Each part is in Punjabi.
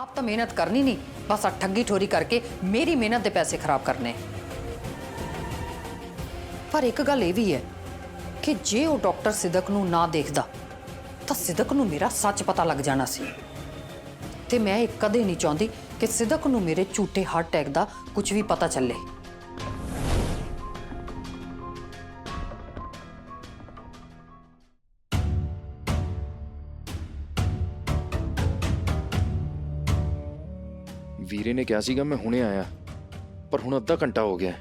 ਆਪ ਤਾਂ ਮਿਹਨਤ ਕਰਨੀ ਨਹੀਂ, ਬਸ ਆ ਠੱਗੀ ਠੋਰੀ ਕਰਕੇ ਮੇਰੀ ਮਿਹਨਤ ਦੇ ਪੈਸੇ ਖਰਾਬ ਕਰਨੇ। ਪਰ ਇੱਕ ਗੱਲ ਇਹ ਵੀ ਹੈ ਕਿ ਜੇ ਉਹ ਡਾਕਟਰ ਸਿਦਕ ਨੂੰ ਨਾ ਦੇਖਦਾ, ਤਾਂ ਸਿਦਕ ਨੂੰ ਮੇਰਾ ਸੱਚ ਪਤਾ ਲੱਗ ਜਾਣਾ ਸੀ। ਤੇ ਮੈਂ ਇਹ ਕਦੇ ਨਹੀਂ ਚਾਹੁੰਦੀ ਕਿ ਸਿਦਕ ਨੂੰ ਮੇਰੇ ਝੂਠੇ ਹਾਰਟ ਅਟੈਕ ਦਾ ਕੁਝ ਵੀ ਪਤਾ ਚੱਲੇ। ਵੀਰੇ ਨੇ ਕਿਹਾ ਸੀਗਾ ਮੈਂ ਹੁਣੇ ਆਇਆ। ਪਰ ਹੁਣ ਅੱਧਾ ਘੰਟਾ ਹੋ ਗਿਆ।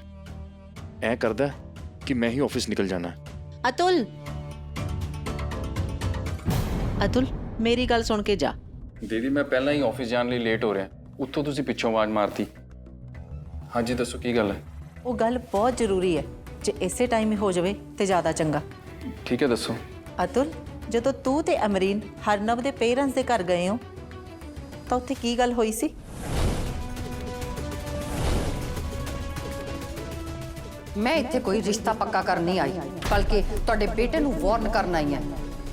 ਐ ਕਰਦਾ ਕਿ ਮੈਂ ਹੀ ਆਫਿਸ ਨਿਕਲ ਜਾਣਾ। ਅਤੁਲ! ਅਤੁਲ ਮੇਰੀ ਗੱਲ ਸੁਣ ਕੇ ਜਾ। ਦੀਦੀ ਮੈਂ ਪਹਿਲਾਂ ਹੀ ਆਫਿਸ ਜਾਣ ਲਈ ਲੇਟ ਹੋ ਰਿਹਾ। ਉੱਥੋਂ ਤੁਸੀਂ ਪਿੱਛੋਂ ਆਵਾਜ਼ ਮਾਰਤੀ। ਹਾਂਜੀ ਦੱਸੋ ਕੀ ਗੱਲ ਹੈ? ਉਹ ਗੱਲ ਬਹੁਤ ਜ਼ਰੂਰੀ ਹੈ। ਜੇ ਇਸੇ ਟਾਈਮ ਹੀ ਹੋ ਜਾਵੇ ਤੇ ਜ਼ਿਆਦਾ ਚੰਗਾ। ਠੀਕ ਹੈ ਦੱਸੋ। ਅਤੁਲ ਜਦੋਂ ਤੂੰ ਤੇ ਅਮਰੀਨ ਹਰਨਵ ਦੇ ਪੇਰੈਂਟਸ ਦੇ ਘਰ ਗਏ ਹੋ ਤਾਂ ਉੱਥੇ ਕੀ ਗੱਲ ਹੋਈ ਸੀ? ਮੈਂ ਇੱਥੇ ਕੋਈ ਰਿਸ਼ਤਾ ਪੱਕਾ ਕਰਨ ਨਹੀਂ ਆਈ, ਬਲਕਿ ਤੁਹਾਡੇ ਬੇਟੇ ਨੂੰ ਵਾਰਨ ਕਰਨ ਆਈ ਹਾਂ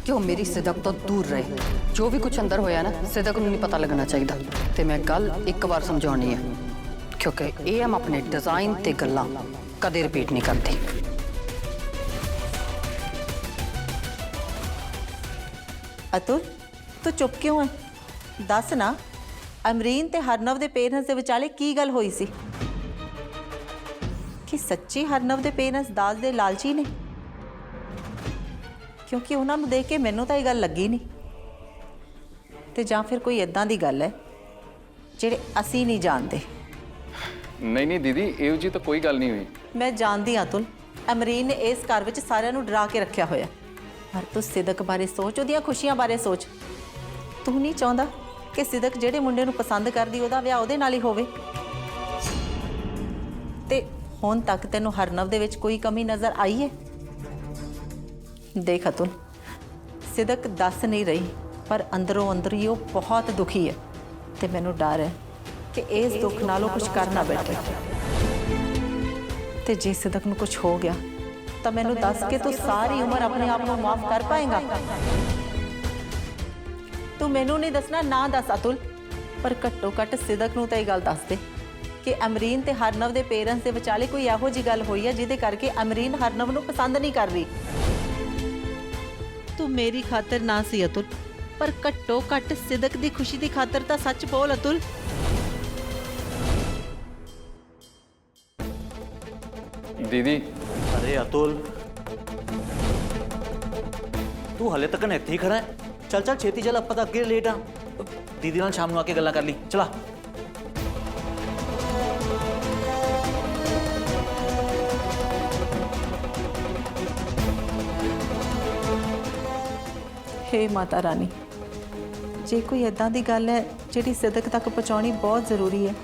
ਕਿ ਉਹ ਮੇਰੀ ਸਿਦਕ ਤੋਂ ਦੂਰ ਰਹੇ। ਜੋ ਵੀ ਕੁਝ ਅੰਦਰ ਹੋਇਆ ਨਾ, ਸਿਦਕ ਨੂੰ ਨਹੀਂ ਪਤਾ ਲੱਗਣਾ ਚਾਹੀਦਾ। ਤੇ ਮੈਂ ਗੱਲ ਇੱਕ ਵਾਰ ਸਮਝਾਉਣੀ ਹੈ, ਕਿਉਂਕਿ ਇਹ ਹਮ ਆਪਣੇ ਡਿਜ਼ਾਈਨ ਤੇ ਗੱਲਾਂ ਕਦੇ ਰਿਪੀਟ ਨਹੀਂ ਕਰਦੇ। ਅਤੁਲ, ਤੂੰ ਚੁੱਪ ਕਿਉਂ ਹੈ? ਦੱਸ ਨਾ, ਅਮਰੀਨ ਤੇ ਹਰਨਵ ਦੇ ਪੇਰੈਂਟਸ ਦੇ ਵਿਚਾਲੇ ਕੀ ਗੱਲ ਹੋਈ ਸੀ? ਕਿ ਸੱਚੀ ਹਰਨਵ ਦੇ ਪੇਰੈਂਟਸ ਦਾਜ ਦੇ ਲਾਲਚੀ ਨੇ? ਕਿਉਂਕਿ ਉਹਨਾਂ ਨੂੰ ਦੇਖ ਕੇ ਮੈਨੂੰ ਤਾਂ ਇਹ ਗੱਲ ਲੱਗੀ ਨਹੀਂ। ਤੇ ਜਾਂ ਫਿਰ ਕੋਈ ਇਦਾਂ ਦੀ ਗੱਲ ਹੈ ਜਿਹੜੇ ਅਸੀਂ ਨਹੀਂ ਜਾਣਦੇ? ਨਹੀਂ ਨਹੀਂ ਦੀਦੀ ਇਹੋ ਜੀ ਤਾਂ ਕੋਈ ਗੱਲ ਨਹੀਂ ਹੋਈ। ਮੈਂ ਜਾਣਦੀ ਹਾਂ ਅਤੁਲ ਅਮਰੀਨ ਨੇ ਇਸ ਘਰ ਵਿੱਚ ਸਾਰਿਆਂ ਨੂੰ ਡਰਾ ਕੇ ਰੱਖਿਆ ਹੋਇਆ। ਪਰ ਤੂੰ ਸਿਦਕ ਬਾਰੇ ਸੋਚ ਉਹਦੀਆਂ ਖੁਸ਼ੀਆਂ ਬਾਰੇ ਸੋਚ। ਤੂੰ ਨਹੀਂ ਚਾਹੁੰਦਾ ਕਿ ਸਿਦਕ ਜਿਹੜੇ ਮੁੰਡੇ ਨੂੰ ਪਸੰਦ ਕਰਦੀ ਉਹਦਾ ਵਿਆਹ ਉਹਦੇ ਨਾਲ ਹੀ ਹੋਵੇ? ਤੇ ਹੁਣ ਤੱਕ ਤੈਨੂੰ ਹਰਨਵ ਦੇ ਵਿੱਚ ਕੋਈ ਕਮੀ ਨਜ਼ਰ ਆਈ ਹੈ? ਦੇਖ ਅਤੁਲ ਸਿਦਕ ਦੱਸ ਨਹੀਂ ਰਹੀ ਪਰ ਅੰਦਰੋਂ ਅੰਦਰ ਹੀ ਉਹ ਬਹੁਤ ਦੁਖੀ ਹੈ ਤੇ ਮੈਨੂੰ ਡਰ ਹੈ ਕਿ ਇਸ ਦੁੱਖ ਨਾਲੋਂ ਕੁਝ ਕਰ ਨਾ ਬੈਠੇ। ਤੇ ਜੇ ਸਿਦਕ ਨੂੰ ਕੁਝ ਹੋ ਗਿਆ ਤਾਂ ਮੈਨੂੰ ਦੱਸ ਕੇ ਤੂੰ ਸਾਰੀ ਉਮਰ ਆਪਣੇ ਆਪ ਨੂੰ ਮਾਫ ਕਰ ਪਾਏਗਾ। ਤੂੰ ਮੈਨੂੰ ਨਹੀਂ ਦੱਸਣਾ ਨਾ ਦੱਸ ਅਤੁਲ ਪਰ ਘੱਟੋ ਘੱਟ ਸਿਦਕ ਨੂੰ ਤਾਂ ਇਹ ਗੱਲ ਦੱਸ ਦੇ। ਕਿ ਅਮਰੀਨ ਤੇ ਹਰਨਵ ਦੇ ਪੇਰੈਂਟਸ ਦੇ ਵਿਚਾਲੇ ਕੋਈ ਇਹੋ ਜੀ ਗੱਲ ਹੋਈ ਹੈ ਜਿਹਦੇ ਕਰਕੇ ਅਮਰੀਨ ਹਰਨਵ ਨੂੰ ਪਸੰਦ ਨਹੀਂ ਕਰ ਰਹੀ? ਤੂੰ ਮੇਰੀ ਖਾਤਰ ਨਾ ਸੀ ਅਤੁਲ ਪਰ ਘੱਟੋ ਘੱਟ ਸਿਦਕ ਦੀ ਖੁਸ਼ੀ ਦੀ ਖਾਤਰ ਤਾਂ ਸੱਚ ਬੋਲ ਅਤੁਲ। ਦੀਦੀ। ਅਰੇ ਅਤੁਲ। ਤੂੰ ਹਲੇ ਤੱਕ ਇੱਥੇ ਹੀ ਖੜਾ ਹੈ। ਚੱਲ ਚੱਲ ਛੇਤੀ ਚੱਲ ਆਪਾਂ ਤਾਂ ਅੱਗੇ ਲੇਟ ਆ ਦੀਦੀ ਨਾਲ ਸ਼ਾਮ ਨੂੰ ਆ ਕੇ ਗੱਲਾਂ ਕਰ ਲਈ। ਚਲਾ। ਹੇ ਮਾਤਾ ਰਾਣੀ। ਜੇ ਕੋਈ ਇਦਾਂ ਦੀ ਗੱਲ ਹੈ, ਜਿਹੜੀ ਸਿਦਕ ਤੱਕ ਪਹੁੰਚਾਉਣੀ ਬਹੁਤ ਜ਼ਰੂਰੀ ਹੈ,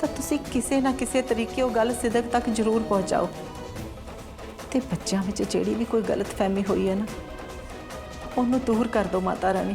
ਤਾਂ ਤੁਸੀਂ ਕਿਸੇ ਨਾ ਕਿਸੇ ਤਰੀਕੇ ਉਹ ਗੱਲ ਸਿਦਕ ਤੱਕ ਜ਼ਰੂਰ ਪਹੁੰਚਾਓ। ਤੇ ਬੱਚਿਆਂ ਵਿੱਚ ਜਿਹੜੀ ਵੀ ਕੋਈ ਗਲਤਫਹਿਮੀ ਹੋਈ ਹੈ ਨਾ, ਉਹਨੂੰ ਦੂਰ ਕਰ ਦਿਓ ਮਾਤਾ ਰਾਣੀ।